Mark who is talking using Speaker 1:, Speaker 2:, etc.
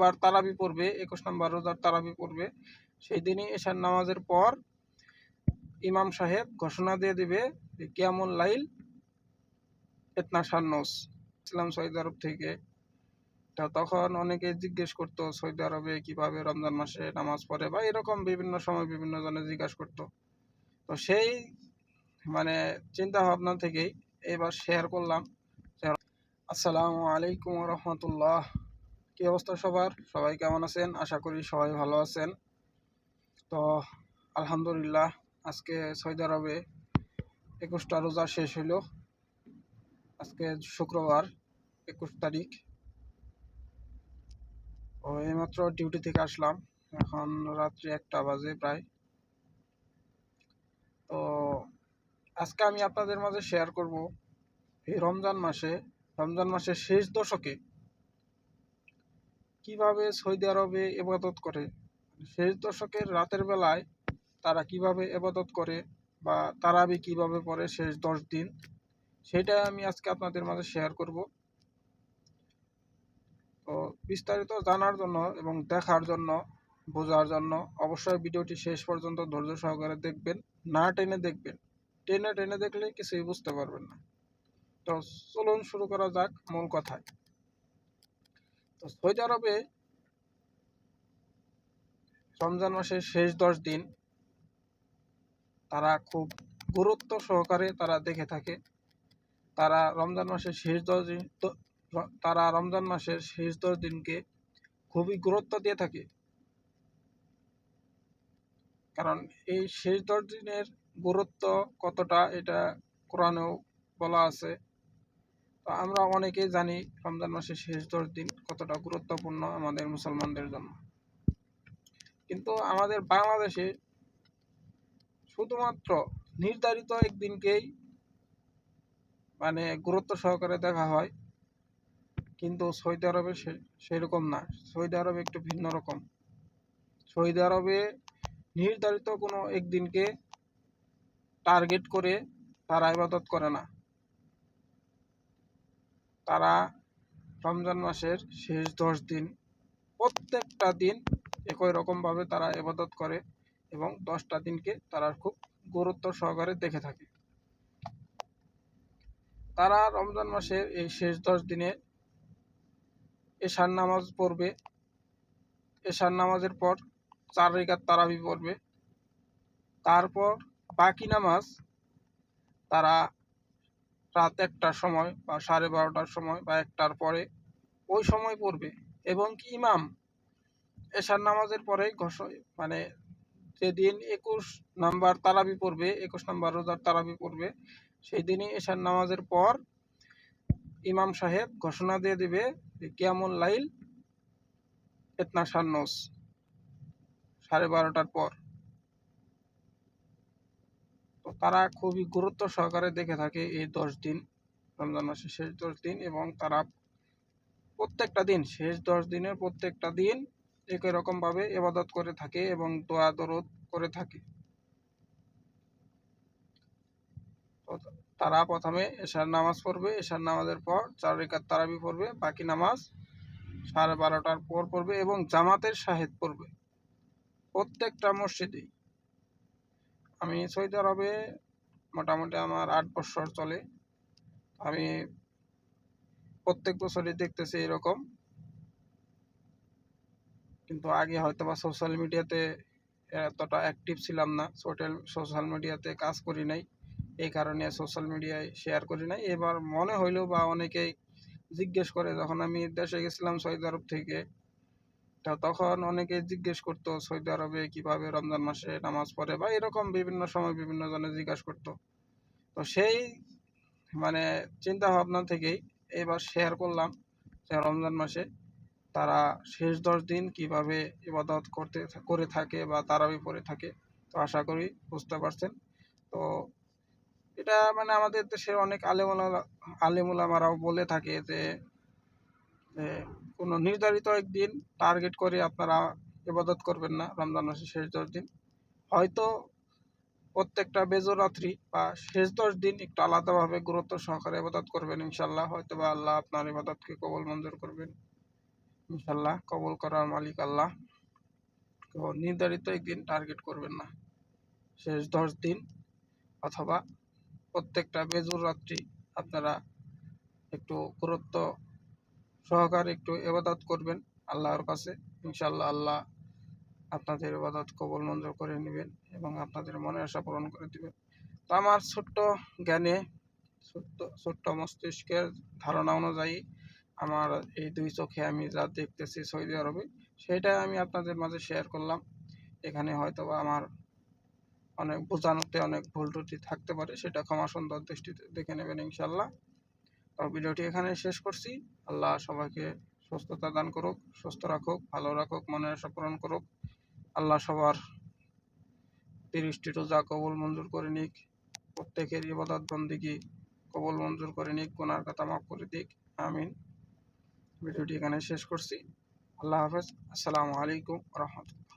Speaker 1: Number তারাবি পড়বে, একুশ number রোজার তারাবি পড়বে। সেই দিনই এশার নামাজের পর ইমাম সাহেব ঘোষণা দিয়ে দিবে যে, কিয়ামুল লাইল এতনা সান্নস ইসলাম সৌদি আরব থেকে। তো তখন অনেকে জিজ্ঞেস করতো, সৌদি আরবে কীভাবে রমজান মাসে নামাজ পড়ে? বা এরকম বিভিন্ন সময় বিভিন্ন জনে জিজ্ঞাসা করতো। তো সেই মানে চিন্তা ভাবনা থেকেই এবার শেয়ার করলাম। আসসালামু আলাইকুম রহমতুল্লাহ। কি অবস্থা সবার? সবাই কেমন আছেন? আশা করি সবাই ভালো আছেন। তো, আলহামদুলিল্লাহ, আজকে সৌদি আরবে একুশটা রোজা শেষ হইল। আজকে শুক্রবার, একুশ তারিখ। ও এইমাত্র ডিউটি থেকে আসলাম। এখন রাত্রি একটা বাজে প্রায়। তো, আজকে আমি আপনাদের মাঝে শেয়ার করব। এই রমজান মাসে, রমজান মাসের শেষ দশকে কীভাবে সৌদি আরবে এবাদত করে? শেষ দশকের রাতের বেলায় তারা কীভাবে এবাদত করে বা তারা তারাবি কীভাবে পড়ে শেষ দশ দিন, সেটা আমি আজকে আপনাদের মাঝে শেয়ার করব। তো বিস্তারিত জানার জন্য এবং দেখার জন্য, বোঝার জন্য অবশ্যই ভিডিওটি শেষ পর্যন্ত ধৈর্য সহকারে দেখবেন, না টেনে দেখবেন। টেনে টেনে দেখলে কিছুই বুঝতে পারবেন না। তো চলুন শুরু করা যাক মূল কথায়। তো সৌদি আরবে রমজান মাসের শেষ দশ দিন তারা খুব গুরুত্ব সহকারে তারা দেখে থাকে। তারা রমজান মাসের শেষ দশ দিন তারা রমজান মাসের শেষ দশ দিনকে খুবই গুরুত্ব দিয়ে থাকে। কারণ এই শেষ দশ দিনের গুরুত্ব কতটা এটা কোরআনেও বলা আছে। আমরা অনেকেই জানি রমজান মাসের শেষ দশ দিন কতটা গুরুত্বপূর্ণ আমাদের মুসলমানদের জন্য। কিন্তু আমাদের বাংলাদেশে শুধুমাত্র নির্ধারিত একদিনকেই মানে গুরুত্ব সহকারে দেখা হয়, কিন্তু সৌদি আরবে সেরকম না। সৌদি আরবে একটু ভিন্ন রকম। সৌদি আরবে নির্ধারিত কোনো একদিনকে টার্গেট করে তারা ইবাদত করে না। তারা রমজান মাসের শেষ দশ দিন, প্রত্যেকটা দিন একই রকমভাবে তারা এবাদত করে এবং দশটা দিনকে তারা খুব গুরুত্ব সহকারে দেখে থাকে। তারা রমজান মাসের এই শেষ দশ দিনে এশার নামাজ পড়বে। এশার নামাজের পর চার রেখার তারাবি পড়বে। তারপর বাকি নামাজ তারা রাত একটার সময় বা সাড়ে বারোটার সময় বা একটার পরে। ওই সময় পড়বে। এবং কি ইমাম? এশার নামাজের পরে মানে যেদিন একুশ নাম্বার তারাবি পড়বে, একুশ নাম্বার রোজার তারাবি পড়বে, সেই দিনই এশার নামাজের পর ইমাম সাহেব ঘোষণা দিয়ে দিবে যে কিয়ামুল লাইল, এতনা সান্নস, সাড়ে বারোটার পর। তারা খুবই গুরুত্ব সহকারে দেখে থাকে এই দশ দিন, রমজান মাসের শেষ দশ দিন এবং তারা প্রত্যেকটা দিন, শেষ দশ দিনের প্রত্যেকটা দিন একই রকম ভাবে এবাদত করে থাকে এবং দোয়া, দরদ করে থাকে। তারা প্রথমে এশার নামাজ পড়বে, এশার নামাজের পর চার রেখাত তারাবি পড়বে, বাকি নামাজ সাড়ে বারোটার পর পড়বে এবং জামাতের শাহেদ পড়বে। প্রত্যেকটা মসজিদেই আমি সৌদি আরবে মোটামুটি আমার আট বছর চলে। আমি প্রত্যেক বছরই দেখতেছি এরকম। কিন্তু আগে হয়তো বা সোশ্যাল মিডিয়াতে এতটা অ্যাক্টিভ ছিলাম না। সোশ্যাল সোশ্যাল মিডিয়াতে কাজ করি নাই। এই কারণে সোশ্যাল মিডিয়ায় শেয়ার করি নাই। এবার মনে হইল বা অনেকেই জিজ্ঞেস করে, যখন আমি দেশে গেছিলাম সৌদি আরব থেকে তো তখন অনেকে জিজ্ঞেস করতো, সৌদি আরবে কীভাবে রমজান মাসে নামাজ পড়ে বা এরকম বিভিন্ন সময় বিভিন্ন জনে জিজ্ঞাসা করতো। তো সেই মানে চিন্তা ভাবনা থেকেই এবার শেয়ার করলাম যে রমজান মাসে তারা শেষ দশ দিন কীভাবে ইবাদত করতে করে থাকে বা তারাবি পড়ে থাকে, তো আশা করি বুঝতে পারছেন। তো এটা মানে আমাদের দেশের অনেক আলেমুলা, আলেমুলামারাও বলে থাকে যে কোনো নির্ধারিত একদিন টার্গেট করে আপনারা ইবাদত করবেন না রমজান মাসের শেষ দশ দিন। হয়তো প্রত্যেকটা বেজরাত্রি বা শেষ দশ দিন একটু আলাদাভাবে গুরুত্ব সহকারে ইবাদত করবেন ইনশাল্লাহ হয়তো বা আল্লাহ আপনার ইবাদতকে কবল মঞ্জুর করবেন। ইনশাল্লাহ কবল করার মালিক আল্লাহ। তো নির্ধারিত একদিন টার্গেট করবেন না। শেষ দশ দিন অথবা প্রত্যেকটা বেজুর রাত্রি আপনারা একটু গুরুত্ব সহকারে একটু এবাদত করবেন, আল্লাহর কাছে। ইনশাল্লাহ আল্লাহ আপনাদের ইবাদত কবল মঞ্জুর করে নেবেন এবং আপনাদের মনের আশা পূরণ করে দেবেন। তো আমার ছোট্ট জ্ঞানে, ছোট্ট ছোট্ট মস্তিষ্কের ধারণা অনুযায়ী আমার এই দুই চোখে আমি যা দেখতেছি সৌদি আরবে, সেটা আমি আপনাদের মাঝে শেয়ার করলাম। এখানে হয়তো আমার অনেক বোঝানোতে অনেক ভুল ত্রুটি থাকতে পারে, সেটা ক্ষমা সুন্দর দৃষ্টিতে দেখে নেবেন ইনশাল্লাহ ভিডিওটি এখানে শেষ করছি। আল্লাহ সবাইকে সুস্থতা দান করুক, সুস্থ রাখুক, ভালো রাখুক মনের আশা পূরণ করুক। আল্লাহ সবার তিরিশটি রোজা কবুল মঞ্জুর করে নিক। প্রত্যেকের ইবাদত বন্দিগি কবুল মঞ্জুর করে নিক, গুনার কথা মাফ করে দিক। আমিন। ভিডিওটি এখানে শেষ করছি। আল্লাহ হাফেজ। আসসালামু আলাইকুম রহমতুল্লাহ।